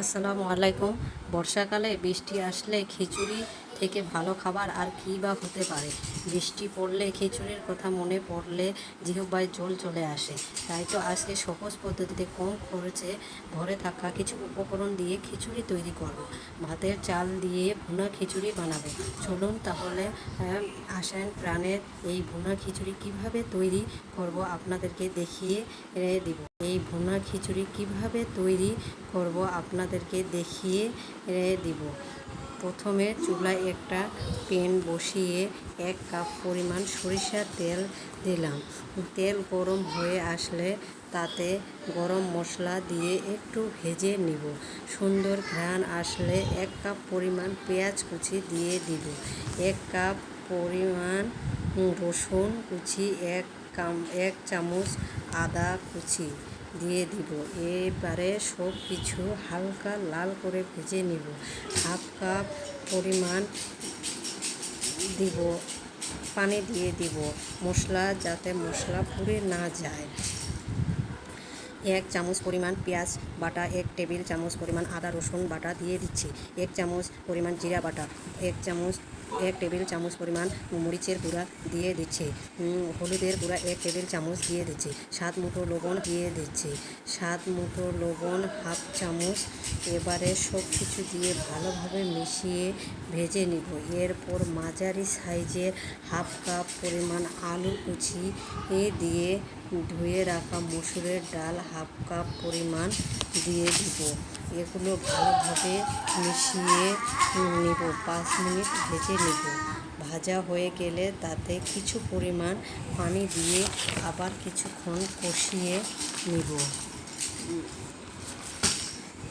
আসসালামু আলাইকুম। বর্ষাকালে বৃষ্টি আসলে খিচুড়ি থেকে ভালো খাবার আর কী বা হতে পারে? বৃষ্টি পড়লে, খিচুড়ির কথা মনে পড়লে জিহ্বায় জল চলে আসে। তাই তো আজকে সহজ পদ্ধতিতে কম খরচে ঘরে থাকা কিছু উপকরণ দিয়ে খিচুড়ি তৈরি করব। ভাতের চাল দিয়ে ভুনা খিচুড়ি বানাবো। চলুন তাহলে আসেন প্রাণের এই ভুনা খিচুড়ি কীভাবে তৈরি করব আপনাদেরকে দেখিয়ে দিব। এই ভুনা খিচুড়ি কীভাবে তৈরি করব আপনাদেরকে দেখিয়ে দিব। প্রথমে চুলায় একটা প্যান বসিয়ে এক কাপ পরিমাণ সরিষার তেল দিলাম। তেল গরম হয়ে আসলে তাতে গরম মশলা দিয়ে একটু ভেজে নিব। সুন্দর ঘ্রাণ আসলে এক কাপ পরিমাণ পেঁয়াজ কুচি দিয়ে দিব। এক কাপ পরিমাণ রসুন কুচি, এক কাম, এক চামচ আদা কুচি। দিয়ে দিব। এবারে সব কিছু হালকা লাল করে ভেজে নিব। হাফ কাপ পরিমাণ দিব, পানি দিয়ে দিব। মশলা যাতে মশলা পুড়ে না যায়। এক চামচ পরিমাণ পেঁয়াজ বাটা, এক টেবিল চামচ পরিমাণ আদা রসুন বাটা দিয়ে দিচ্ছি। এক চামচ পরিমাণ জিরা বাটা, এক চামচ এক টেবিল চামচ পরিমাণ মরিচের গুঁড়া দিয়ে দিচ্ছি। হলুদের গুঁড়া এক টেবিল চামচ দিয়ে দিচ্ছি। সাত মুঠো লবণ দিয়ে দিচ্ছি। সাত মুঠো লবণ হাফ চামচ। এবারে সব কিছু দিয়ে ভালোভাবে মিশিয়ে ভেজে নিব। এরপর মাঝারি সাইজের হাফ কাপ পরিমাণ আলু কুচি দিয়ে ধুয়ে রাখা মসুরের ডাল হাফ কাপ পরিমাণ দিয়ে দিব। এগুলো ভালোভাবে মিশিয়ে নেব, পাঁচ মিনিট ভেজে নেব। ভাজা হয়ে গেলে তাতে কিছু পরিমাণ পানি দিয়ে আবার কিছুক্ষণ কষিয়ে নিব।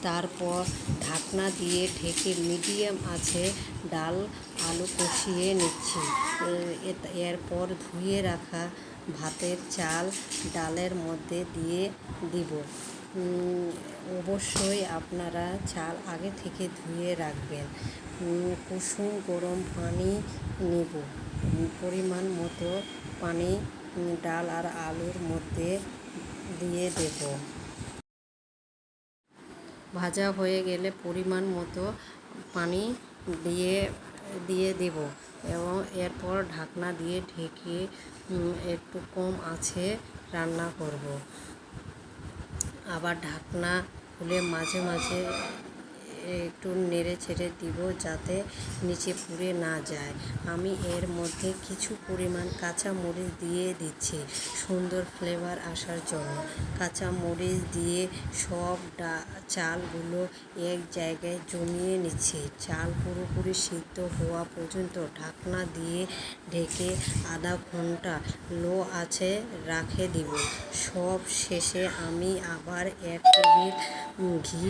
তারপর ঢাকনা দিয়ে ঢেকে মিডিয়াম আছে ডাল আলু কষিয়ে নিচ্ছি। এরপর ধুয়ে রাখা ভাতের চাল ডালের মধ্যে দিয়ে দিব। অবশ্যই আপনারা চাল আগে থেকে ধুয়ে রাখবেন। কুসুম গরম পানি নেব। পরিমাণ মতো পানি ডাল আর আলুর মধ্যে দিয়ে দেবো। ভাজা হয়ে গেলে পরিমাণ মতো পানি দিয়ে দিয়ে দেব এবং এরপর ঢাকনা দিয়ে ঢেকে একটু কম আছে রান্না করব। আবার ঢাকনা খুলে মাঝে মাঝে একটু নেড়ে ছেড়ে দিব যাতে নিচে পুড়ে না যায়। আমি এর মধ্যে কিছু পরিমাণ কাঁচা মরিচ দিয়ে দিচ্ছি, সুন্দর ফ্লেভার আসার জন্য। কাঁচা মরিচ দিয়ে সব ডা, চালগুলো এক জায়গায় জমিয়ে নিচ্ছি। চাল পুরোপুরি সিদ্ধ হওয়া পর্যন্ত ঢাকনা দিয়ে ঢেকে আধা ঘণ্টা লো আছে রাখে দিব। সব শেষে আমি আবার এক টেবিল, ঘি,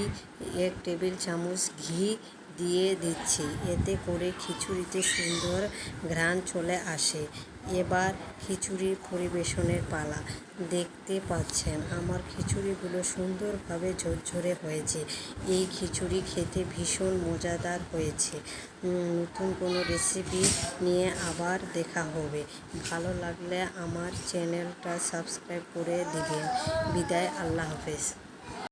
এক টেবিল চামচ ঘি দিয়ে দিচ্ছি। এতে করে খিচুড়িতে সুন্দর ঘ্রাণ চলে আসে। এবার খিচুড়ির পরিবেশনের পালা। দেখতে পাচ্ছেন, আমার খিচুড়িগুলো সুন্দরভাবে ঝরঝরে হয়েছে। এই খিচুড়ি খেতে ভীষণ মজাদার হয়েছে। নতুন কোনো রেসিপি নিয়ে আবার দেখা হবে। ভালো লাগলে আমার চ্যানেলটা সাবস্ক্রাইব করে দিবেন। বিদায়, আল্লাহ হাফেজ।